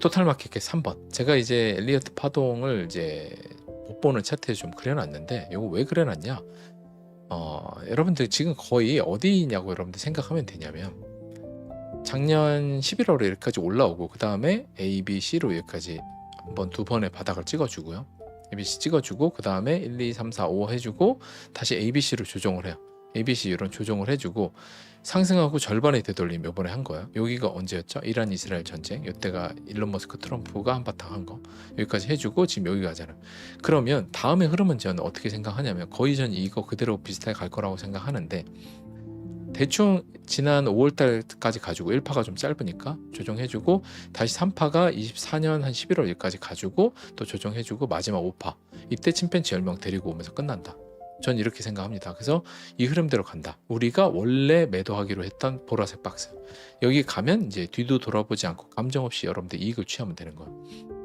토탈마켓 3번. 제가 이제 엘리어트 파동을 이제 못 보는 차트에 좀 그려놨는데 이거 왜 그려놨냐? 어, 여러분들 지금 거의 어디냐고 여러분들 생각하면 되냐면 작년 11월에 여기까지 올라오고 그 다음에 A, B, C로 여기까지 한 번 두 번의 바닥을 찍어주고요. A, B, C 찍어주고 그 다음에 1, 2, 3, 4, 5 해주고 다시 A, B, C로 조정을 해요. A, B, C 이런 조정을 해주고 상승하고 절반의 되돌림 요번에 한 거예요. 여기가 언제였죠? 이란 이스라엘 전쟁. 이때가 일론 머스크 트럼프가 한바탕 한 거. 여기까지 해주고 지금 여기 가잖아요. 그러면 다음의 흐름은 저는 어떻게 생각하냐면 거의 전 이거 그대로 비슷하게 갈 거라고 생각하는데 대충 지난 5월 달까지 가지고 1파가 좀 짧으니까 조정해주고 다시 3파가 24년 한 11월까지 가지고 또 조정해주고 마지막 5파 이때 침팬치 10명 데리고 오면서 끝난다. 전 이렇게 생각합니다. 그래서 이 흐름대로 간다. 우리가 원래 매도하기로 했던 보라색 박스 여기 가면 이제 뒤도 돌아보지 않고 감정 없이 여러분들 이익을 취하면 되는 거예요.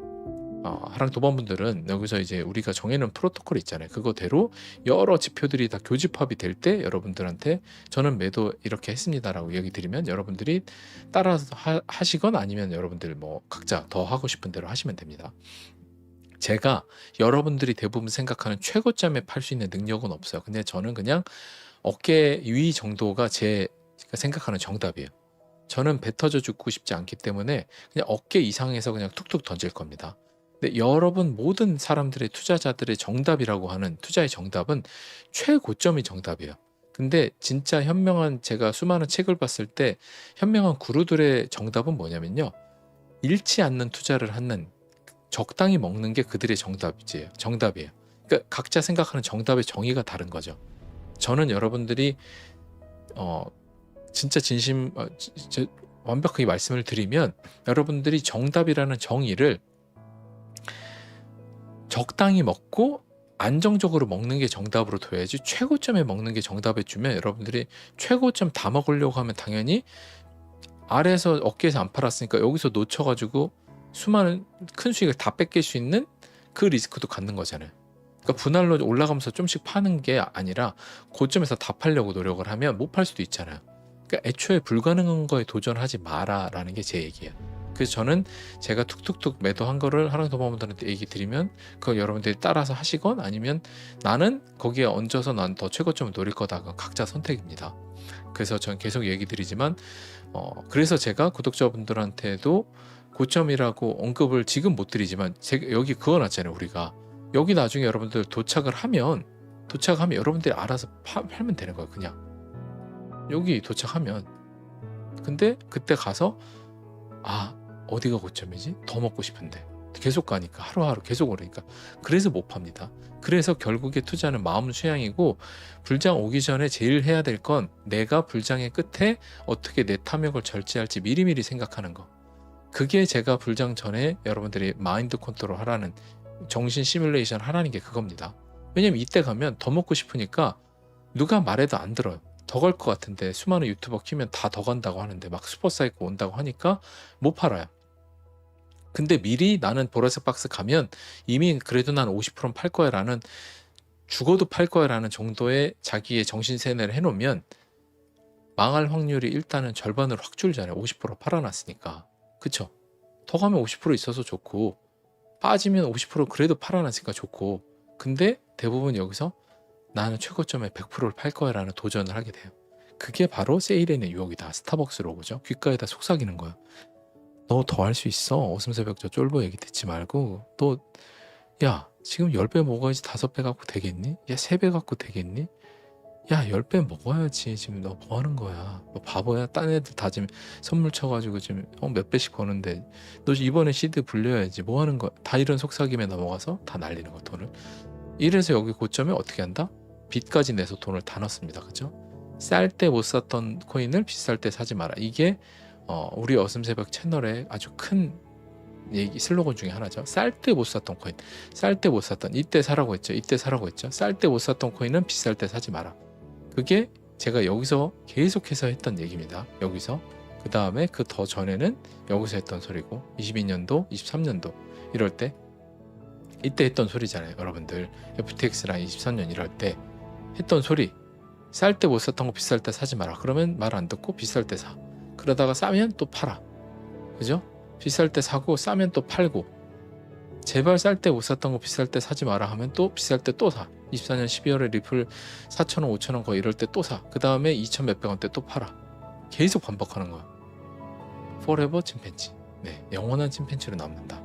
어, 하랑 도반분들은 여기서 이제 우리가 정해놓은 프로토콜 있잖아요. 그거대로 여러 지표들이 다 교집합이 될 때 여러분들한테 저는 매도 이렇게 했습니다라고 얘기 드리면 여러분들이 따라서 하, 하시건 아니면 여러분들 뭐 각자 더 하고 싶은 대로 하시면 됩니다. 제가 여러분들이 대부분 생각하는 최고점에 팔 수 있는 능력은 없어요. 근데 저는 그냥 어깨 위 정도가 제 생각하는 정답이에요. 저는 배 터져 죽고 싶지 않기 때문에 그냥 어깨 이상에서 그냥 툭툭 던질 겁니다. 근데 여러분 모든 사람들의 투자자들의 정답이라고 하는 투자의 정답은 최고점이 정답이에요. 근데 진짜 현명한 제가 수많은 책을 봤을 때 현명한 구루들의 정답은 뭐냐면요. 잃지 않는 투자를 하는 적당히 먹는 게 그들의 정답이지 정답이에요. 그러니까 각자 생각하는 정답의 정의가 다른 거죠. 저는 여러분들이 어 진짜 진심 어, 지- 지- 완벽하게 말씀을 드리면 여러분들이 정답이라는 정의를 적당히 먹고 안정적으로 먹는 게 정답으로 둬야지 최고점에 먹는 게 정답에 주면 여러분들이 최고점 다 먹으려고 하면 당연히 아래에서 어깨에서 안 팔았으니까 여기서 놓쳐가지고 수많은 큰 수익을 다 뺏길 수 있는 그 리스크도 갖는 거잖아요. 그러니까 분할로 올라가면서 좀씩 파는 게 아니라 고점에서 다 팔려고 노력을 하면 못 팔 수도 있잖아요. 그러니까 애초에 불가능한 거에 도전하지 마라라는 게 제 얘기예요. 그래서 저는 제가 툭툭툭 매도한 거를 하랑 도마분들한테 얘기 드리면 그거 여러분들이 따라서 하시건 아니면 나는 거기에 얹어서 난 더 최고점을 노릴 거다. 그건 각자 선택입니다. 그래서 전 계속 얘기 드리지만 어 그래서 제가 구독자분들한테도 고점이라고 언급을 지금 못 드리지만 여기 그어 놨잖아요 우리가. 여기 나중에 여러분들 도착을 하면 도착하면 여러분들이 알아서 파, 팔면 되는 거예요 그냥. 여기 도착하면. 근데 그때 가서 아 어디가 고점이지? 더 먹고 싶은데. 계속 가니까 하루하루 계속 오르니까. 그래서 못 팝니다. 그래서 결국에 투자는 마음 수양이고 불장 오기 전에 제일 해야 될 건 내가 불장의 끝에 어떻게 내 탐욕을 절제할지 미리미리 생각하는 거 그게 제가 불장 전에 여러분들이 마인드 컨트롤 하라는 정신 시뮬레이션 하라는 게 그겁니다. 왜냐면 이때 가면 더 먹고 싶으니까 누가 말해도 안 들어요. 더 갈 것 같은데 수많은 유튜버 키면 다 더 간다고 하는데 막 슈퍼사이클 온다고 하니까 못 팔아요. 근데 미리 나는 보라색 박스 가면 이미 그래도 난 50%는 팔 거야 라는 죽어도 팔 거야 라는 정도의 자기의 정신 세뇌를 해놓으면 망할 확률이 일단은 절반으로 확 줄잖아요. 50% 팔아놨으니까. 그쵸? 더 가면 50% 있어서 좋고 빠지면 50% 그래도 팔아놨으니까 좋고 근데 대부분 여기서 나는 최고점에 100%를 팔 거야 라는 도전을 하게 돼요. 그게 바로 세일의 유혹이다. 스타벅스로 그죠? 귓가에다 속삭이는 거야. 너 더 할 수 있어. 어슴새벽 저 쫄보 얘기 듣지 말고 또 야 지금 10배 먹어야지 5배 갖고 되겠니? 야 3배 갖고 되겠니? 야 10배 먹어야지. 지금 너 뭐 하는 거야? 너 바보야? 딴 애들 다 지금 선물 쳐가지고 지금 어, 몇 배씩 버는데. 너 이번에 시드 불려야지. 뭐 하는 거야? 다 이런 속삭임에 넘어가서 다 날리는 거 돈을? 이래서 여기 고점에 어떻게 한다? 빚까지 내서 돈을 다 넣습니다. 그죠? 쌀 때 못 샀던 코인을 비쌀 때 사지 마라. 이게 어, 우리 어슴새벽 채널의 아주 큰 얘기 슬로건 중에 하나죠. 쌀 때 못 샀던 코인. 쌀 때 못 샀던 이때 사라고 했죠. 이때 사라고 했죠. 쌀 때 못 샀던 코인은 비쌀 때 사지 마라 그게 제가 여기서 계속해서 했던 얘기입니다. 여기서 그 다음에 그 더 전에는 여기서 했던 소리고 22년도, 23년도 이럴 때 이때 했던 소리잖아요, 여러분들. FTX랑 23년 이럴 때 했던 소리. 쌀 때 못 샀던 거 비쌀 때 사지 마라. 그러면 말 안 듣고 비쌀 때 사. 그러다가 싸면 또 팔아. 그죠? 비쌀 때 사고 싸면 또 팔고 제발 쌀 때 못 샀던 거 비쌀 때 사지 마라 하면 또 비쌀 때 또 사. 24년 12월에 리플 4,000원, 5,000원 거의 이럴 때 또 사. 그 다음에 2,000 몇백 원때또 팔아. 계속 반복하는 거야. forever 침팬지. 네, 영원한 침팬지로 남는다.